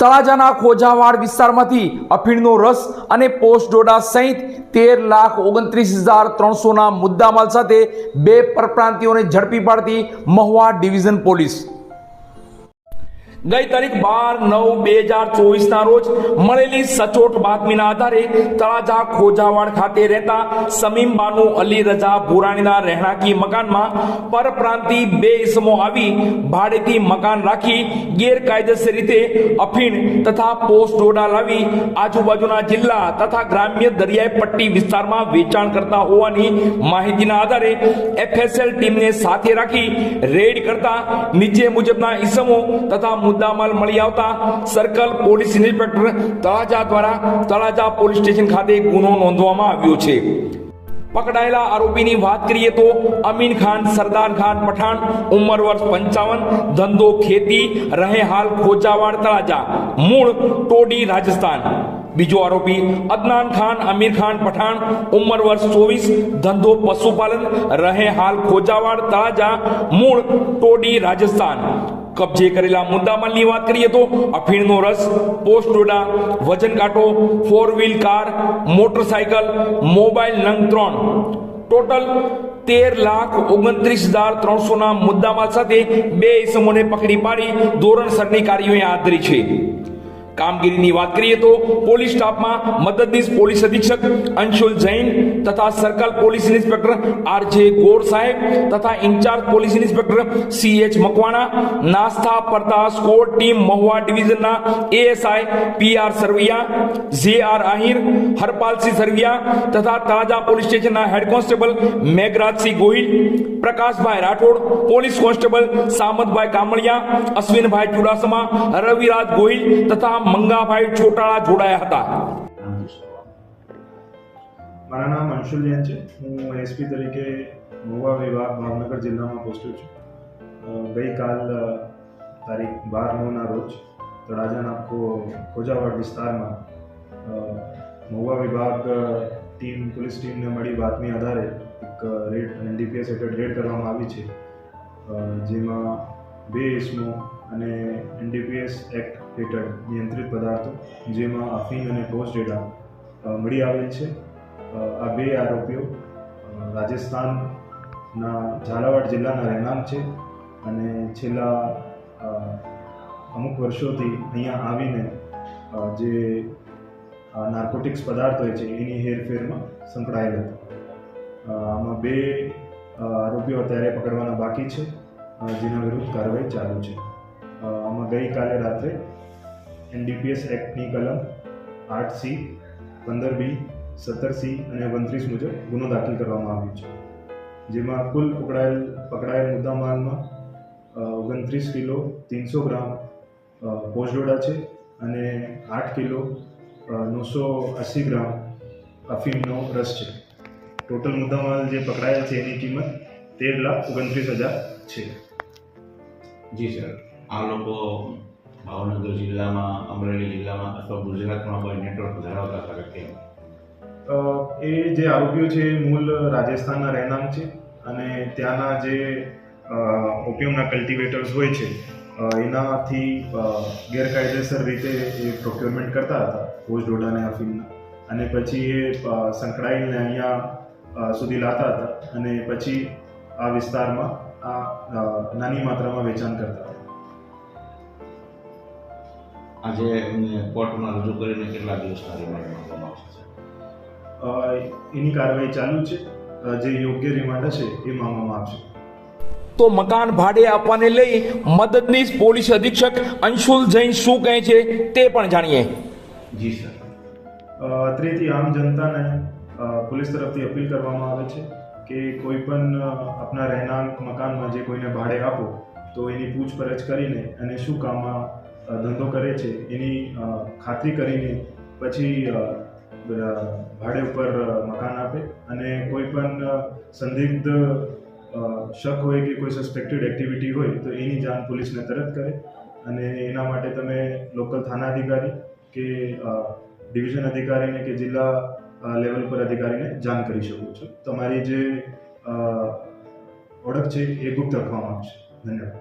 તળાજાના ખોજાવાડ વિસ્તારમાંથી અફીણનો રસ અને પોસ્ટ ડોડા સહિત તેર લાખ ઓગણત્રીસ હજાર ત્રણસોના મુદ્દામાલ સાથે બે પરપ્રાંતિઓને ઝડપી પાડતી મહુવા ડિવિઝન પોલીસ. ગઈ તારીખ બાર નવ બે હજાર ચોવીસના રોજ મળેલી સચોટ બાતમીના આધારે તળાજા ખોજાવાડ ખાતે રહેતા સમીમ બાનુ અલી રજા ભુરાણીના રહેણાંકી મકાનમાં પરપ્રાંતિ બે ઇસમો આવી ભાડેથી મકાન રાખી ગેરકાયદેસર રીતે અફીણ તથા પોસ્ટ ડોડા લાવી આજુબાજુના જિલ્લા તથા ગ્રામ્ય દરિયાઈ પટ્ટી વિસ્તારમાં વેચાણ કરતા હોવાની માહિતીના આધારે એફએસએલ ટીમને સાથે રાખી રેડ કરતા નીચે મુજબના ઇસમો તથા મુદ્દામાલ મળી આવતા સર્કલ પોલીસ ઇન્સ્પેક્ટર તળાજા દ્વારા તળાજા પોલીસ સ્ટેશન ખાતે ગુનો નોંધવામાં આવ્યો છે. પકડાયેલા આરોપીની વાત કરીએ તો અમીન ખાન, સરદાર ખાન પઠાણ, ઉંમર વર્ષ પંચાવન, ધંધો ખેતી, રહે હાલ ખોજાવાડ તળાજા, મૂળ ટોડી રાજસ્થાન. બીજો આરોપી અદનાન ખાન, અમીર ખાન પઠાણ, ઉંમર વર્ષ ચોવીસ, ધંધો પશુપાલન, રહે હાલ ખોજાવાડ તળાજા, મૂળ ટોડી રાજસ્થાન. કબજે કરેલા મુદ્દામાલની વાત કરીએ તો અફીણનો રસ પોસ્ટ ડોડા વજન કાંટો four wheel car, motorcycle, mobile નંગ ત્રણ. ટોટલ તેર લાખ ઓગણત્રીસ હજાર ત્રણસોના મુદ્દામાલ સાથે બે ઇસમોને પકડી પાડી ધોરણસરની કાર્યવાહી હાથ ધરી છે. કામગીરીની વાત કરીએ તો પોલીસ સ્ટાફમાં મદદનીશ પોલીસ અધિક્ષક અંશુલ જૈન તથા સર્કલ પોલીસ ઇન્સ્પેક્ટર આર જે ગોર સાહેબ તથા in-charge police inspector C H Makwana, નાસ્તા પરતા સ્કોર team Mahuva ડિવિઝનના ASI P R Sarvaiya, J R Ahir, Harpalsinh Sarvaiya તથા તાજા પોલીસ સ્ટેશનના head constable Meghrajsinh Gohil Prakashbhai Rathod, police constable Samatbhai Kamaliya, Ashwinbhai Chudasama, Raviraj Gohil તથા મંગાભાઈ ચોટાળા જોડાયા હતા. મારા નામ અંશુલ જૈન છે. હું એસપી તરીકે મહુવા વિભાગ ભાવનગર જિલ્લામાં પોસ્ટેડ છું. ગઈકાલ તારીખ બાર નવના રોજ તળાજાના ખો- ખોજાવાડ વિસ્તારમાં મહુવા વિભાગ ટીમ, પોલીસ ટીમને મળી બાતમી આધારે એક રેડ એનડીપીએસ હેઠળ રેડ કરવામાં આવી છે. જેમાં બે ઇસમો અને એનડીપીએસ એક્ટ હેઠળ નિયંત્રિત પદાર્થો, જેમાં અફીણ અને પોસ્ટ ડેટા મળી આવેલ છે. આ બે આરોપીઓ રાજસ્થાનના ઝાલાવાડ જિલ્લાના રહેણાંક છે અને છેલ્લા અમુક વર્ષોથી અહીંયા આવીને જે નાર્કોટિક્સ પદાર્થ હોય છે એની હેરફેરમાં સંકળાયેલ હતો. આમાં બે આરોપીઓ અત્યારે પકડવાના બાકી છે જેના વિરુદ્ધ કાર્યવાહી ચાલુ છે. આમાં ગઈકાલે રાત્રે એનડીપીએસ એક્ટની કલમ આઠ સી પંદર બી સત્તર સી અને ઓગણત્રીસ મુજબ ગુનો દાખલ કરવામાં આવ્યો છે. જેમાં કુલ પકડાયેલ પકડાયેલ મુદ્દામાલમાં ઓગણત્રીસ કિલો તીનસો ગ્રામ અ, છે અને આઠ કિલો નવસો અસી ગ્રામ અફીમનો રસ છે. ટોટલ મુદ્દામાલ જે પકડાયેલ છે એની કિંમત તેર લાખ ઓગણત્રીસ હજાર છે. જી સર આ લોકો ભાવનગર જિલ્લામાં અમરેલી જિલ્લામાં અથવા ગુજરાતમાં કોઈ નેટવર્ક ધરાવતા હતા કે કેમ? એ જે આરોપીઓ છે એ મૂળ રાજસ્થાનના રહેણાંક છે અને ત્યાંના જે ઓપિયમના કલ્ટિવેટર્સ હોય છે એનાથી ગેરકાયદેસર રીતે એ પ્રોક્યોરમેન્ટ કરતા હતા ભોજ ડોડાને અફીમના અને પછી એ સંકળાઈને અહીંયા સુધી લાતા હતા. અને પછી આ વિસ્તારમાં આ નાની માત્રામાં વેચાણ કરતા હતા. આજે એમને કોર્ટમાં રજૂ કરીને કેટલા દિવસના રિમાન્ડ માંગવામાં આવશે અ, એની કાર્યવાહી ચાલુ છે. જે યોગ્ય રિમાન્ડ હશે એ માંગવામાં આવશે. તો મકાન ભાડે આપવાને લઈ મદદનીશ પોલીસ અધિક્ષક અંશુલ જૈન શું કહે છે તે પણ જાણીએ. જી સર. અત્રેથી આમ જનતાને પોલીસ તરફથી અપીલ કરવામાં આવે છે કે કોઈ પણ આપના રહેણાંક મકાનમાં જે કોઈને ભાડે આપો, તો એની પૂછપરછ કરીને અને શું કામમાં ધંધો કરે છે એની ખાતરી કરીને પછી ભાડે ઉપર મકાન આપે અને કોઈ પણ સંદિગ્ધ શક હોય કે કોઈ સસ્પેક્ટેડ એક્ટિવિટી હોય, તો એની જાણ પોલીસને તરત કરે અને એના માટે તમે લોકલ થાના અધિકારી કે ડિવિઝન અધિકારીને કે જિલ્લા લેવલ પર અધિકારીને જાણ કરી શકો છો. તમારી જે ઓળખ છે એ ગુપ્ત રાખવામાં આવશે. ધન્યવાદ.